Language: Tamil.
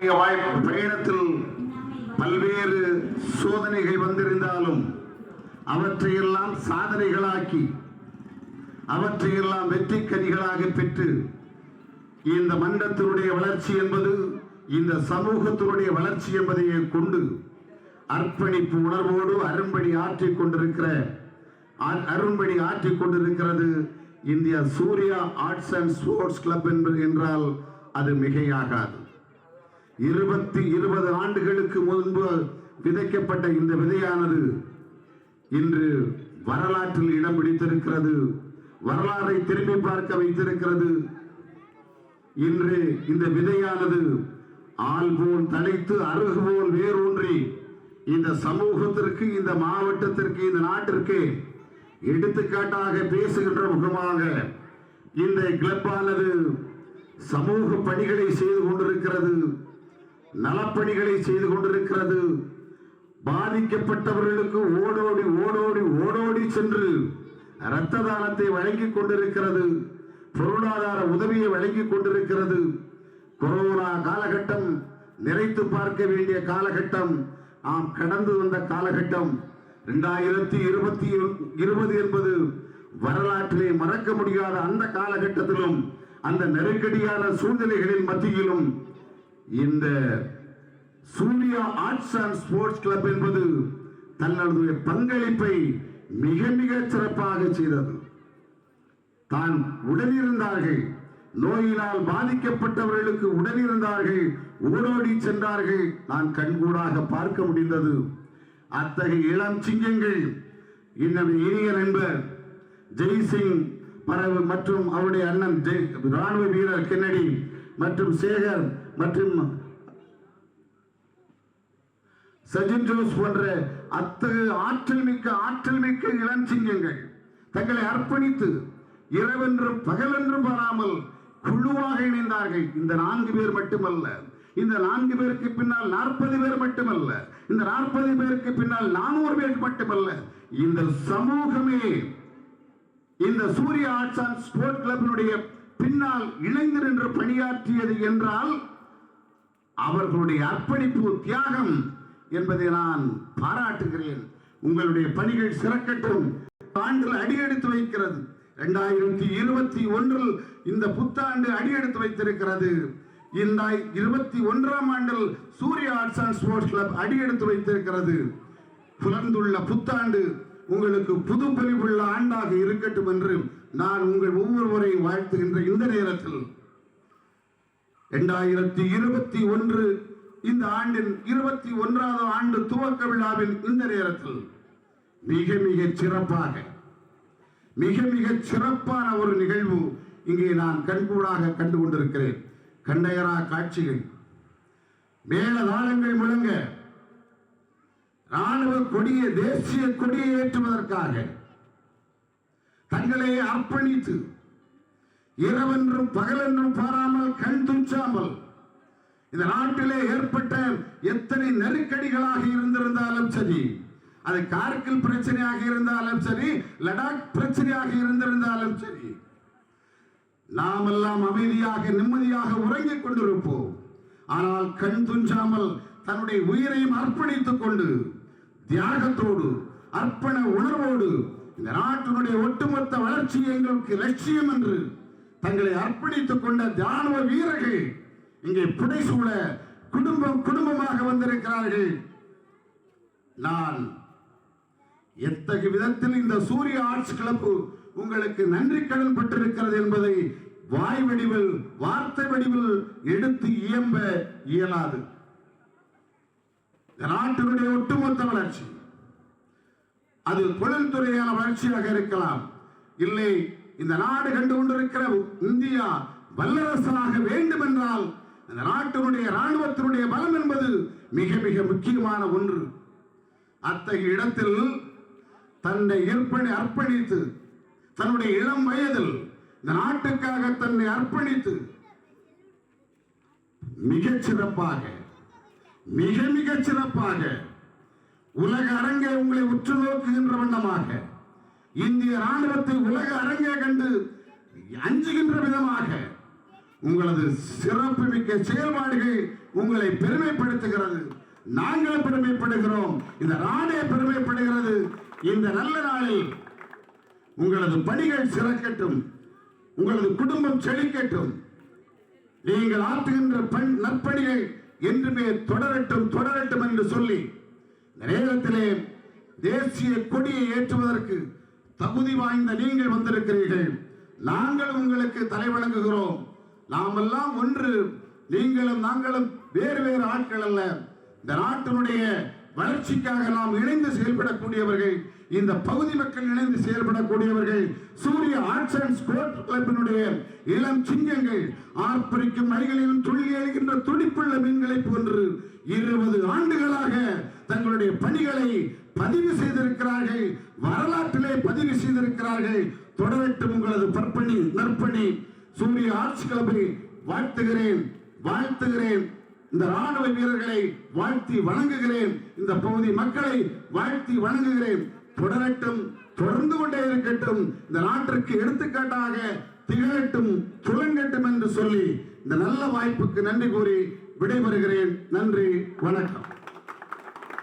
பயணத்தில் பல்வேறு சோதனைகள் வந்திருந்தாலும் அவற்றையெல்லாம் சாதனைகளாக்கி அவற்றையெல்லாம் வெற்றி கனிகளாக பெற்று இந்த மன்றத்தினுடைய வளர்ச்சி என்பது இந்த சமூகத்தினுடைய வளர்ச்சி என்பதையே கொண்டு அர்ப்பணிப்பு உணர்வோடு அரும்படி ஆற்றிக் கொண்டிருக்கிற அரும்படி ஆற்றிக் கொண்டிருக்கிறது இந்திய Surya arts and sports club என்று என்றால் அது மிகையாகாது. இருபத்தி இருபது ஆண்டுகளுக்கு முன்பு விதைக்கப்பட்ட இந்த விதையானது இன்று வரலாற்றில் இடம் பிடித்திருக்கிறது. வரலாறை திரும்பி பார்க்க வைத்திருக்கிறது. இன்று இந்த விதையானது ஆள் போல் தலைத்து அருகு போல் வேரூன்றி இந்த சமூகத்திற்கு இந்த மாவட்டத்திற்கு இந்த நாட்டிற்கு எடுத்துக்காட்டாக பேசுகின்ற முகமாக இந்த கிளப்பானது சமூக பணிகளை செய்து கொண்டிருக்கிறது. நலப்பணிகளை செய்து கொண்டிருக்கிறது. பாதிக்கப்பட்டவர்களுக்கு ஓடோடி ஓடோடி ஓடோடி சென்று இரத்த தானத்தை வழங்கிக் கொண்டிருக்கிறது. பொருளாதார உதவியை வழங்கிக் கொண்டிருக்கிறது. கொரோனா காலகட்டம் நிறைத்து பார்க்க வேண்டிய காலகட்டம் நாம் கடந்து வந்த காலகட்டம். இரண்டாயிரத்தி இருபத்தி இருபது என்பது வரலாற்றிலே மறக்க முடியாத அந்த காலகட்டத்திலும் அந்த நெருக்கடியான சூழ்நிலைகளின் மத்தியிலும் இந்த Surya arts and sports club என்பது தன்னுடைய பங்களிப்பை மிக மிக சிறப்பாக செய்தது. தான் உடனிருந்தார்கள். நோயினால் பாதிக்கப்பட்டவர்களுக்கு உடனிருந்தார்கள். ஓடோடி சென்றார்கள். நான் கண்கூடாக பார்க்க முடிந்தது. அத்தகைய இளம் சிங்கங்கள் இன்னும் இனிய நண்பர் ஜெய்சிங் பரவு மற்றும் அவருடைய அண்ணன் ஜெய் ராணுவ வீரர் கென்னடி மற்றும் சேகர் மற்றும் சஜின் ஜோஸ் போன்ற அத்தகைய ஆற்றல் மிக்க ஆற்றல் மிக்க இளஞ்சிங்கங்கள் தங்களை அர்ப்பணித்து இரவென்றும் பகலென்றும் வராமல் குழுவாக இணைந்தார்கள். இந்த நான்கு பேர் மட்டுமல்ல. இந்த நான்கு பேருக்கு பின்னால் நாற்பது பேர் மட்டுமல்ல. இந்த நாற்பது பேருக்கு பின்னால் நானூறு பேர் மட்டுமல்ல. இந்த சமூகமே இந்த சூரிய ஆர்ட்ஸ் அண்ட் ஸ்போர்ட் கிளப்பினுடைய பின்னால் இணைந்து நின்று பணியாற்றியது என்றால் அவர்களுடைய அர்ப்பணிப்பு தியாகம் என்பதை நான் பாராட்டுகிறேன். உங்களுடைய பணிகள் சிறக்கட்டும். ஆண்டில் அடியெடுத்து வைக்கிறது. இரண்டாயிரத்தி இருபத்தி ஒன்றில் இந்த புத்தாண்டு அடியெடுத்து வைத்திருக்கிறது. இந்த இருபத்தி ஒன்றாம் ஆண்டில் சூரிய ஆர்ட்ஸ் அண்ட் ஸ்போர்ட்ஸ் கிளப் அடியெடுத்து வைத்திருக்கிறது. புலர்ந்துள்ள புத்தாண்டு உங்களுக்கு புது பொலிவுள்ள ஆண்டாக இருக்கட்டும் என்று நான் உங்கள் ஒவ்வொருவரையும் வாழ்த்துகின்ற இந்த நேரத்தில் இரண்டாயிரத்தி இருபத்தி ஒன்று இந்த ஆண்டின் இருபத்தி ஒன்றாவது ஆண்டு துவக்க விழாவின் இந்த நேரத்தில் மிக மிக சிறப்பாக மிக மிக சிறப்பான ஒரு நிகழ்வு இங்கே நான் கண்கூடாக கண்டு கொண்டிருக்கிறேன். கண்டையரா காட்சிகள் மேலதாளங்கள் முழங்க ராணுவ கொடியை தேசிய கொடியை ஏற்றுவதற்காக தங்களை அர்ப்பணித்து இரவென்றும் பகலென்றும் பாராமல் கண் துஞ்சாமல் இந்த நாட்டிலே ஏற்பட்ட எத்தனை நெருக்கடிகளாக இருந்திருந்தாலும் சரி அது கார்கில் பிரச்சனையாக இருந்தாலும் சரி லடாக் பிரச்சனையாக இருந்திருந்தாலும் சரி நாமெல்லாம் அமைதியாக நிம்மதியாக உறங்கிக் கொண்டிருப்போம். ஆனால் கண் துஞ்சாமல் தன்னுடைய உயிரையும் அர்ப்பணித்துக் கொண்டு தியாகத்தோடு அர்ப்பண உணர்வோடு இந்த நாட்டினுடைய ஒட்டுமொத்த வளர்ச்சி எங்களுக்கு லட்சியம் என்று தங்களை அர்ப்பணித்துக் கொண்ட தியானவ வீரர்கள் இங்கே புடைசூழ குடும்பம் குடும்பமாக வந்திருக்கிறார்கள். நான் எத்தகைய விதத்தில் இந்த சூரிய ஆர்ட்ஸ் கிளப் உங்களுக்கு நன்றி கடன் பட்டிருக்கிறது என்பதை வாய் வடிவில் வார்த்தை வடிவில் எடுத்து இயம்ப இயலாது. நாட்டினுடைய ஒட்டுமொத்த வளர்ச்சி. அது தொழில்துறையான வளர்ச்சியாக இருக்கலாம். இல்லை இந்த நாடு கண்டு கொண்டிருக்கிற இந்தியா வல்லரசாக வேண்டும் என்றால் இந்த நாட்டினுடைய இராணுவத்தினுடைய பலம் என்பது மிக மிக முக்கியமான ஒன்று. அத்தகைய இடத்தில் தன்னை ஏற்பணி அர்ப்பணித்து தன்னுடைய இளம் வயதில் இந்த நாட்டுக்காக தன்னை அர்ப்பணித்து மிகச் சிறப்பாக மிக மிக சிறப்பாக உலக அரங்கை உங்களை உற்று நோக்குகின்ற வண்ணமாக இந்திய ராணுவத்தை உலக அரங்கே கண்டு அஞ்சுகின்ற விதமாக உங்களது சிறப்பு மிக்க செயல்பாடுகள் உங்களை பெருமைப்படுத்துகிறது. நாங்கள் பெருமைப்படுகிறோம். இந்த நாடே பெருமைப்படுகிறது. இந்த நல்ல நாளில் உங்களது பணிகள் சிறக்கட்டும். உங்களது குடும்பம் செழிக்கட்டும். நீங்கள் ஆற்றுகின்ற பண் நற்பணிகள் என்றுமே தொடரட்டும் தொடரட்டும் என்று சொல்லி இந்த நேரத்திலே தேசிய கொடியை ஏற்றுவதற்கு தகுதி வாய்ந்த நீங்கள் வந்திருக்கிறீர்கள். நாங்கள் உங்களுக்கு தலை வணங்குகிறோம். நாமெல்லாம் ஒன்று. நீங்களும் நாங்களும் வேறு வேறு ஆட்கள் அல்ல. இந்த நாட்டினுடைய வளர்ச்சிக்காக நாம் இணைந்து செயல்படக்கூடியவர்கள் இந்த பகுதி மக்கள் இணைந்து செயல்படக்கூடியவர்கள் சூரிய ஆர்ட்ஸ் அண்ட் ஸ்போர்ட்ஸ் கிளப்பினுடைய இளம் சிங்கங்கள் ஆர்ப்பரிக்கும் அணிகளிலும் துள்ளி எழுகின்ற துடிப்புள்ள மீன்களை போன்று இருபது ஆண்டுகளாக தங்களுடைய பணிகளை பதிவு செய்திருக்கிறார்கள் வரலாற்றிலே பதிவு செய்திருக்கிறார்கள். தொடரட்டும் உங்களது பற்பணி நற்பணி. சூரிய ஆர்ட்ஸ் கிளப்பை வாழ்த்துகிறேன் வாழ்த்துகிறேன். இந்த ராணுவ வீரர்களை வாழ்த்தி வணங்குகிறேன். இந்த பகுதி மக்களை வாழ்த்தி வணங்குகிறேன். தொடரட்டும் தொடர்ந்து கொண்டே இருக்கட்டும். இந்த நாட்டிற்கு எடுத்துக்காட்டாக திகழட்டும் துளங்கட்டும் என்று சொல்லி இந்த நல்ல வாய்ப்புக்கு நன்றி கூறி விடைபெறுகிறேன். நன்றி வணக்கம்.